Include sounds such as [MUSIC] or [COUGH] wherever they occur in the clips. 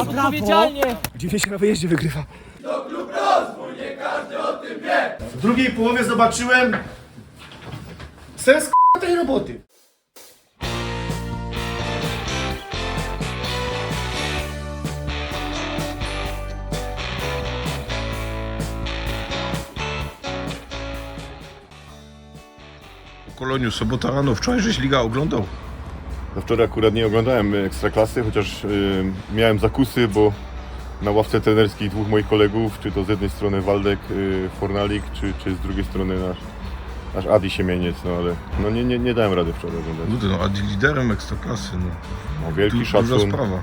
Odpowiedzialnie! Dziwnie się na wyjeździe wygrywa. W drugiej połowie zobaczyłem sens tej roboty. Koloniu, sobota rano, wczoraj żeś Liga oglądał. No wczoraj akurat nie oglądałem Ekstraklasy, chociaż y, miałem zakusy, bo na ławce trenerskiej dwóch moich kolegów, czy to z jednej strony Waldek y, Fornalik, czy, czy z drugiej strony nasz, nasz Adi Siemieniec, no ale no nie, nie, nie dałem rady wczoraj oglądać. Ludy, no, a liderem Ekstraklasy, no. No, wielki Du, szacun, duża sprawa.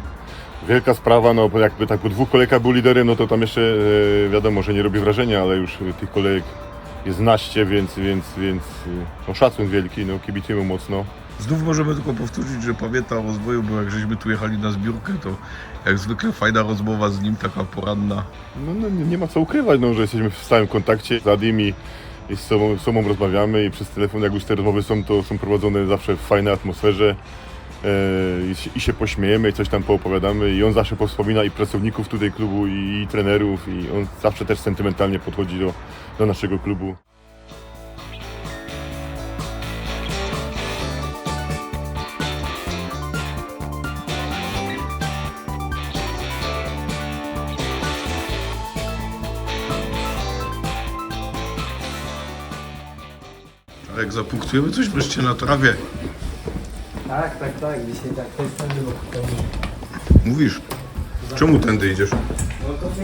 wielka sprawa, no bo jakby tak po dwóch kolejkach był liderem, no to tam jeszcze y, wiadomo, że nie robi wrażenia, ale już tych kolejek jest naście, więc, więc, więc no, szacun wielki, no kibicujemy mocno. Znów możemy tylko powtórzyć, że pamiętam o rozwoju, bo jak żeśmy tu jechali na zbiórkę, to jak zwykle fajna rozmowa z nim, taka poranna. No, no nie, nie ma co ukrywać, no, że jesteśmy w stałym kontakcie z Adim i, i z, sobą, z sobą rozmawiamy i przez telefon, jak już te rozmowy są, to są prowadzone zawsze w fajnej atmosferze e, i, się- i się pośmiejemy i coś tam poopowiadamy i on zawsze powspomina i pracowników tutaj klubu i, i trenerów i on zawsze też sentymentalnie podchodzi do, do naszego klubu. Zapunktujemy coś wreszcie na trawie, Tak, tak, tak, dzisiaj tak, to jest ten było. mówisz, czemu tędy idziesz? No to co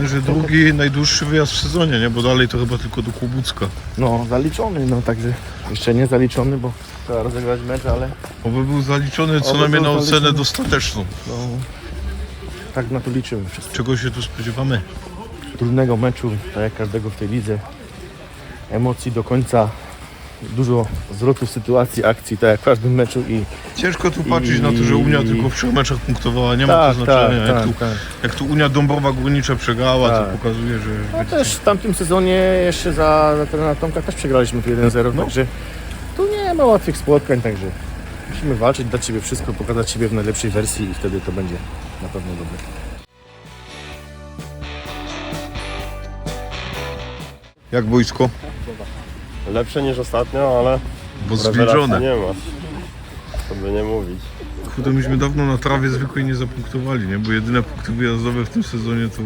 To że drugi najdłuższy wyjazd w sezonie, nie? Bo dalej to chyba tylko do Kłobucka. No, zaliczony, no także jeszcze nie zaliczony, bo trzeba rozegrać mecz, ale Oby był zaliczony co Oby najmniej był na ocenę zaliczony. dostateczną. no, tak na to liczymy wszyscy. Czego się tu spodziewamy? Trudnego meczu, tak jak każdego w tej lidze. Emocji do końca, dużo zwrotów sytuacji, akcji, tak jak w każdym meczu i Ciężko tu patrzeć na to, że Unia I- tylko w trzech meczach punktowała, nie ma tak, to tak, znaczenia. jak, tak, tu, tak. jak tu Unia Dąbrowa Górnicza przegrała, to Tak. pokazuje, że... No też w tamtym sezonie jeszcze za, za trenera Tomka też przegraliśmy tu 1-0, No. także tu nie ma łatwych spotkań, także musimy walczyć, dać siebie wszystko, pokazać siebie w najlepszej wersji i wtedy to będzie na pewno dobre. Jak boisko? Lepsze niż ostatnio, ale Bo rewelacji zwilżone. nie ma. Co by nie mówić. Kurde, myśmy dawno na trawie zwykłej nie zapunktowali, nie? Bo jedyne punkty wyjazdowe w tym sezonie to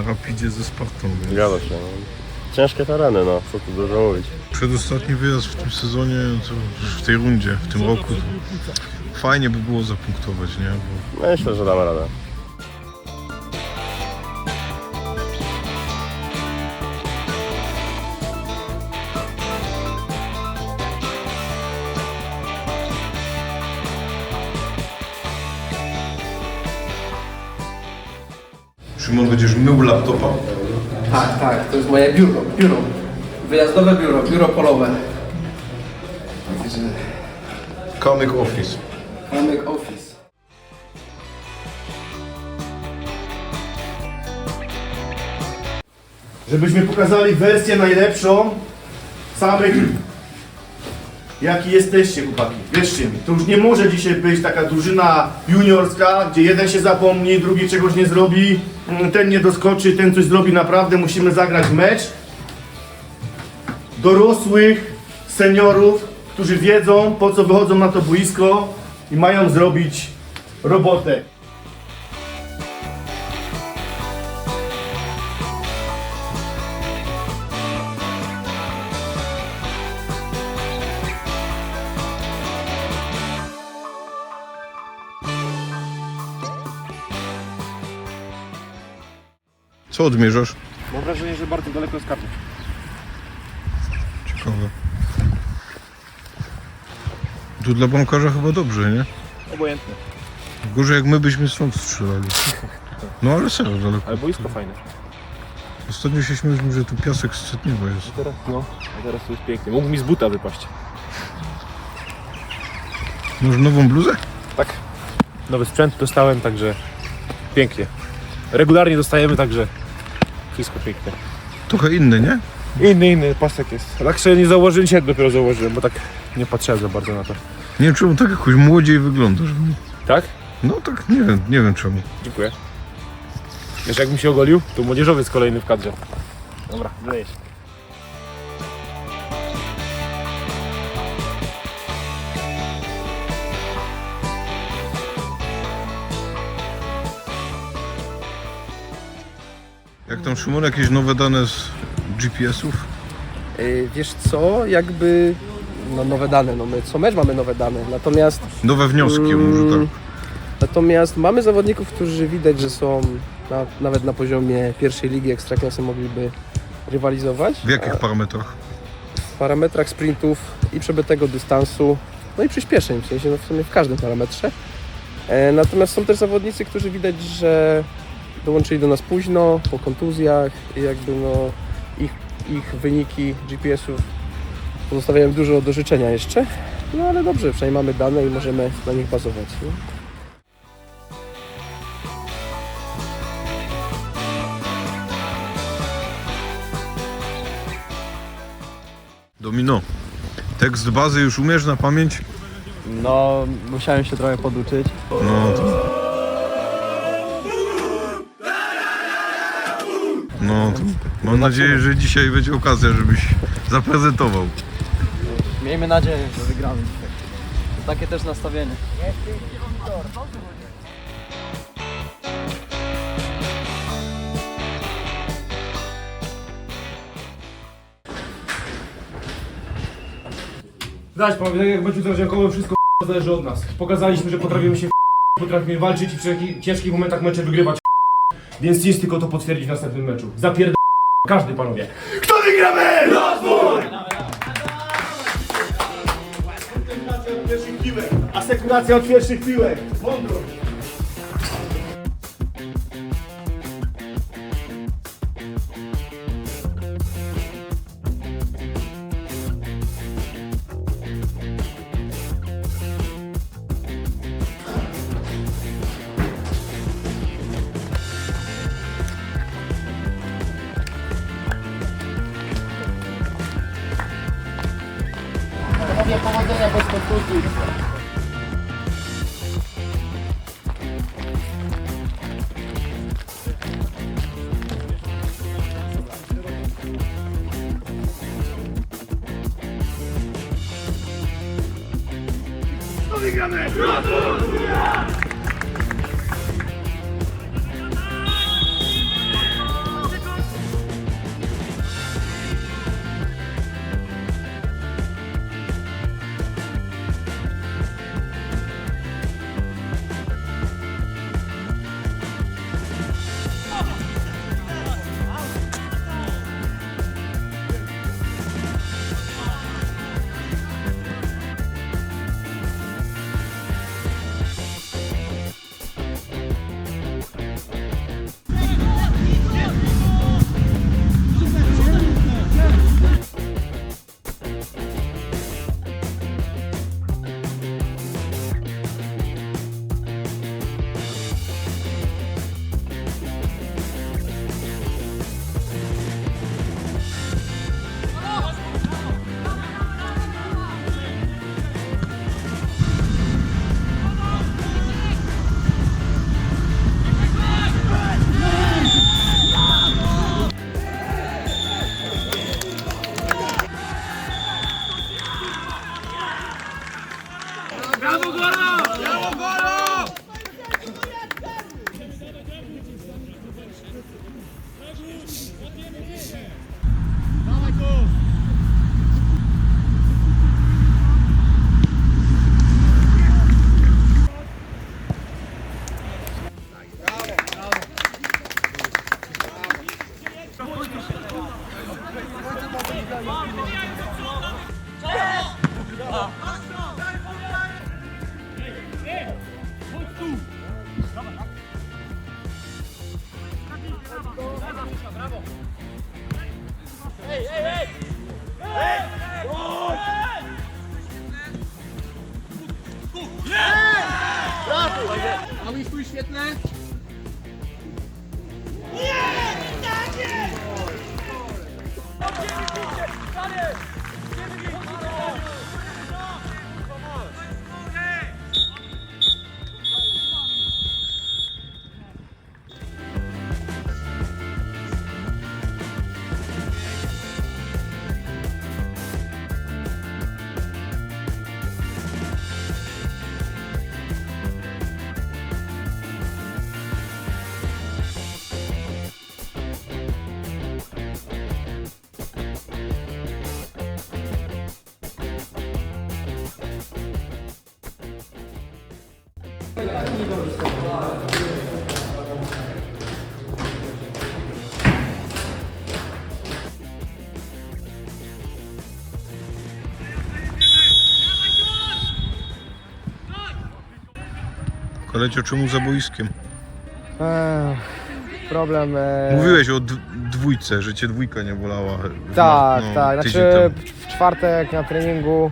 na Rapidzie ze Spartą. Więc Zgadza się. No. Ciężkie tereny, no, co tu dużo mówić. przedostatni wyjazd w tym sezonie, to w tej rundzie, w tym roku. To fajnie by było zapunktować, nie? Bo Myślę, że damy radę. Szymon, będziesz mył laptopa? Tak, tak, to jest moje biuro, biuro. Wyjazdowe biuro, biuro polowe. Także Kamek Office. Kamek Office. Żebyśmy pokazali wersję najlepszą samych jaki jesteście chłopaki. Wierzcie mi, to już nie może dzisiaj być taka drużyna juniorska, gdzie jeden się zapomni, drugi czegoś nie zrobi, ten nie doskoczy, ten coś zrobi naprawdę. Musimy zagrać mecz dorosłych seniorów, którzy wiedzą po co wychodzą na to boisko i mają zrobić robotę. Co odmierzasz? Mam wrażenie, że bardzo daleko skaczę. Ciekawe. Tu dla bramkarza chyba dobrze, nie? Obojętne. Gorzej jak my byśmy stąd strzelali. No ale serio daleko. Ale boisko fajne. Ostatnio się śmieliśmy, że tu piasek z Cetniewa jest. Teraz, no, a teraz to jest pięknie. Mógł mi z buta wypaść. Masz nową bluzę? Tak. Nowy sprzęt dostałem, także pięknie. Regularnie dostajemy, także wszystko piękne. Trochę inny, nie? Inny, inny pasek jest. Tak sobie nie założyłem, dzisiaj dopiero założyłem, bo tak nie patrzyłem za bardzo na to. Nie wiem czemu tak jakoś młodziej wyglądasz. Tak? No tak, nie wiem, nie wiem czemu. Dziękuję. Wiesz, jakbym się ogolił, to młodzieżowiec kolejny w kadrze. Dobra, dajesz. Jak tam Szymon, jakieś nowe dane z GPS-ów? Yy, wiesz co, jakby no, nowe dane, no my co mecz mamy nowe dane, natomiast Nowe wnioski, Mm. może tak. Natomiast mamy zawodników, którzy widać, że są na, nawet na poziomie pierwszej ligi ekstraklasy mogliby rywalizować. W jakich parametrach? W parametrach sprintów i przebytego dystansu, no i przyspieszeń, w sensie no w sumie w każdym parametrze. E, natomiast są też zawodnicy, którzy widać, że dołączyli do nas późno, po kontuzjach i jakby no ich, ich wyniki GPS-ów pozostawiają dużo do życzenia jeszcze. No ale dobrze, przynajmniej mamy dane i możemy na nich bazować. Nie? Domino. Tekst bazy już umiesz na pamięć? No, musiałem się trochę poduczyć. No. Mam nadzieję, że dzisiaj będzie okazja, żebyś zaprezentował. Miejmy nadzieję, że wygramy dzisiaj. To takie też nastawienie. Dać panowie, tak jak meczu z wszystko [LAUGHS] zależy od nas. Pokazaliśmy, że potrafimy się [LAUGHS] potrafimy walczyć i przy takich ciężkich momentach mecze wygrywać [LAUGHS] Więc jest tylko to potwierdzić w następnym meczu. Zapierd... każdy panowie. Kto wygramy? Asekuracja od pierwszych piłek. Mądro. Obrigado! Né? Mały swój świetne. Nie! Tak jest! Oddzielicie! Dalej! Kolecio, czemu za boiskiem? problem. e, Mówiłeś o dwójce, że cię dwójka nie bolała. Tak, no, tak. Znaczy w czwartek na treningu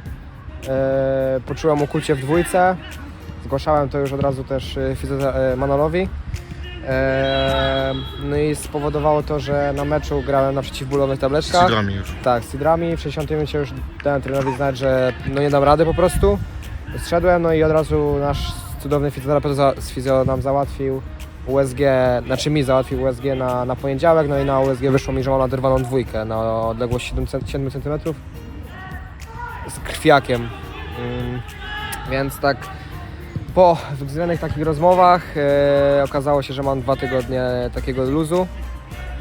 e, poczułem ukucie w dwójce. Zgłaszałem to już od razu też e, fizjo- e, Manolowi. No i spowodowało to, że na meczu grałem na przeciwbólowych Z tableczkach. cydrami już. Tak, z Sidrami. W 60 minucie już dałem trenerowi znać, że no nie dam rady po prostu. Zszedłem, no i od razu nasz cudowny fizjoterapeuta z fizjo nam załatwił USG, znaczy mi załatwił USG na, na poniedziałek, no i na USG wyszło mi, że mam naderwaną dwójkę na odległość 7, cen- 7 cm z krwiakiem. Ym, więc tak po względnych takich rozmowach e, okazało się, że mam dwa tygodnie takiego luzu.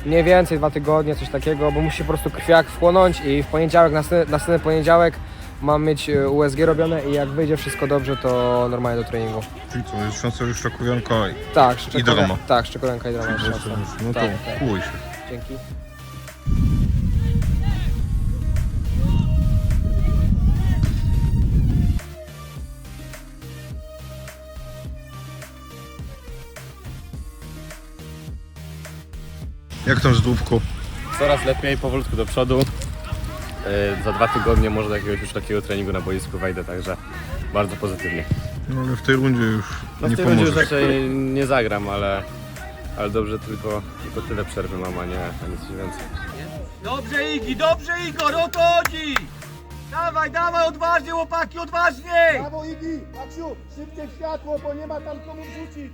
Mniej więcej dwa tygodnie, coś takiego, bo musi po prostu krwiak wchłonąć i w poniedziałek, następny, następny poniedziałek mam mieć e, USG robione i jak wyjdzie wszystko dobrze, to normalnie do treningu. Czyli co, jest szansa, że szczakowianka Tak, szczekowianka- drama. Tak, szczekowianka i drama. jest szansa. No to Tak, tak. kuj się. Dzięki. Jak tam z dłubką? Coraz lepiej, powolutku do przodu. Yy, Za dwa tygodnie może do jakiegoś już takiego treningu na boisku wejdę, także bardzo pozytywnie. No ale w tej rundzie już No nie w tej rundzie już raczej nie zagram, ale, ale dobrze tylko, tylko tyle przerwy mam, a nie a nic więcej. Dobrze Igi, dobrze Igor, o to chodzi! Dawaj, dawaj, odważnie chłopaki, odważnie! Brawo Igi! Maksiu, szybciej światło, bo nie ma tam komu wrzucić!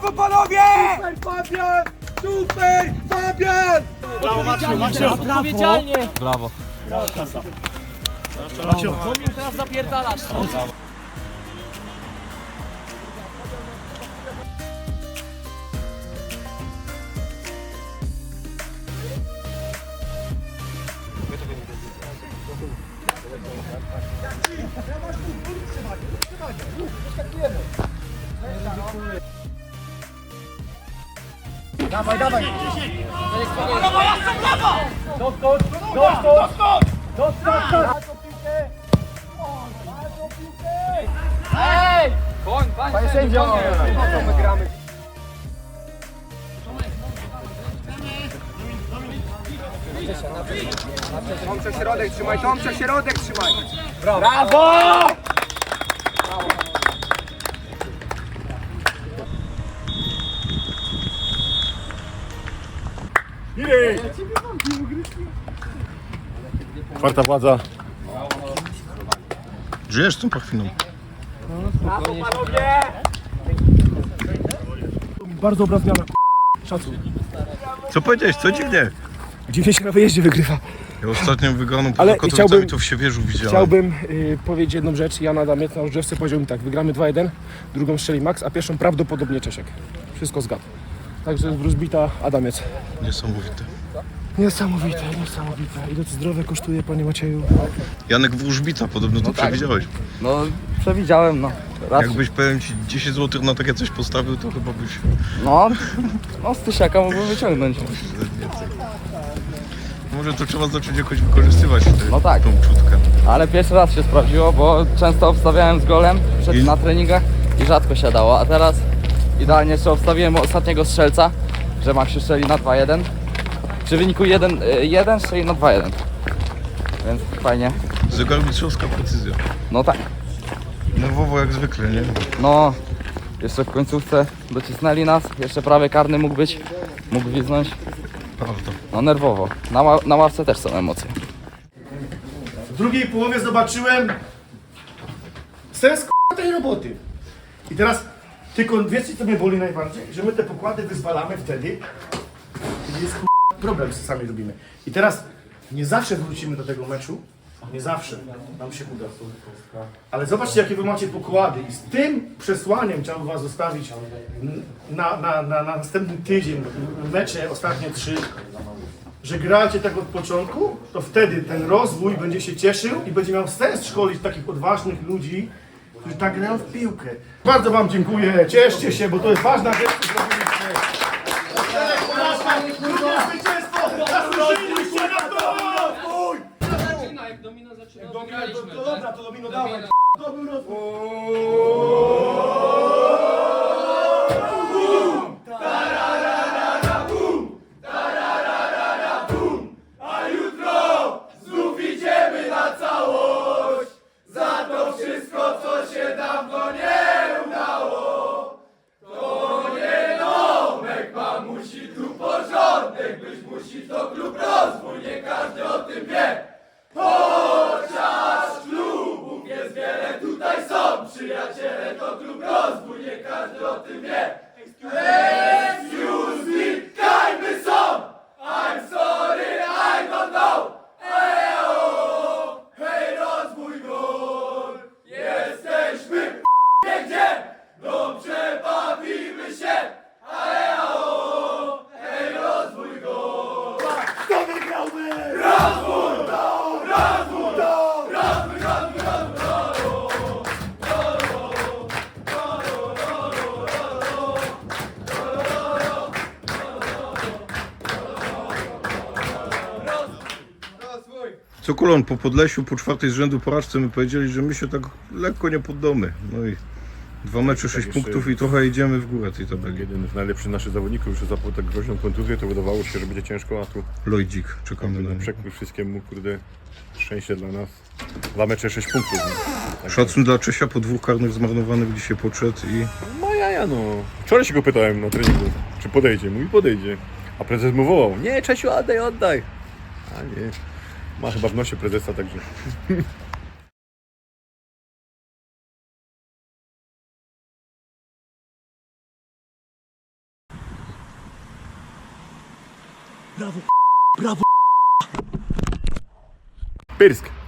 Brawo panowie! Super Fabian! Super Fabian! Brawo Maciu, Maciu! Odpowiedzialnie! Brawo. Maciu. teraz zapierdalasz. Panie sędzio! Wygramy. Tomczak środek trzymaj, Tomczak środek trzymaj! Brawo! Czwarta władza. Żyjesz tą pachwiną? Bardzo dobra zmiana. Szacun. Co powiedziałeś? Co dziwnie? Dziwnie się na wyjeździe wygrywa. Ja ostatnią wygraną Ale chciałbym- Katowicami to w Siewierzu widziałem. Chciałbym y, powiedzieć jedną rzecz. Jan Adamiec na rozgrzewce powiedział mi tak, wygramy 2-1, drugą strzeli Max, a pierwszą prawdopodobnie Czesiek. Wszystko zgadł. Także rozbita Adamiec. Niesamowite. Niesamowite, niesamowite. Ile to zdrowie kosztuje, panie Macieju? Janek Wróżbita, podobno to przewidziałeś. No, przewidziałem, no. Raz, Jakbyś powiem ci 10 zł na takie coś postawił, to chyba byś... no, no z tysiaka mógłbym wyciągnąć. Może to trzeba zacząć jakoś wykorzystywać te, No tak. tą czutkę. Ale pierwszy raz się sprawdziło, bo często obstawiałem z golem przed, I? na treningach i rzadko się dało, a teraz idealnie jeszcze obstawiłem ostatniego strzelca, że Max się strzeli na 2-1. Przy wyniku 1-1 strzeli na 2-1. Więc fajnie. Zegarmistrzowska precyzja. No tak. Nerwowo jak zwykle, nie? No, jeszcze w końcówce docisnęli nas, jeszcze prawie karny mógł być, mógł wiznąć. Prawda. No nerwowo. Na, ła- na ławce też są emocje. W drugiej połowie zobaczyłem sens tej roboty. I teraz, tylko wiecie co mnie boli najbardziej? Że my te pokłady wyzwalamy wtedy, kiedy jest problem, co sami robimy. I teraz nie zawsze wrócimy do tego meczu, nie zawsze nam się uda. Ale zobaczcie, jakie wy macie pokłady. I z tym przesłaniem chciałbym was zostawić na, na, na, na następny tydzień, mecze ostatnie trzy, że gracie tak od początku, to wtedy ten rozwój będzie się cieszył i będzie miał sens szkolić takich odważnych ludzi, którzy tak grają w piłkę. Bardzo Wam dziękuję, cieszcie się, bo to jest ważna rzecz, co zrobiliście. Domino To, to dobra, to domino dawaj. To był rozwój. Po Podlesiu, po czwartej z rzędu porażce my powiedzieli, że my się tak lekko nie poddamy. No i dwa mecze, sześć jeszcze- punktów i trochę idziemy w górę tej tabeli. Jeden z najlepszych naszych zawodników już zapał tak groźną kontuzję, to wydawało się, że będzie ciężko, a tu Lojdzik, czekamy na niego. przekrój wszystkiemu, kurde, szczęście dla nas. Dwa mecze, sześć punktów. no. Tak, Szacun dla Czesia po dwóch karnych zmarnowanych dzisiaj podszedł i No ja, ja no. Wczoraj się go pytałem na treningu, czy podejdzie. Mówi podejdzie. A prezes mu wołał, nie Czesiu, oddaj, oddaj. A nie. Ma chyba w nosie prezesa, także. Brawo, brawo. Pyrsk.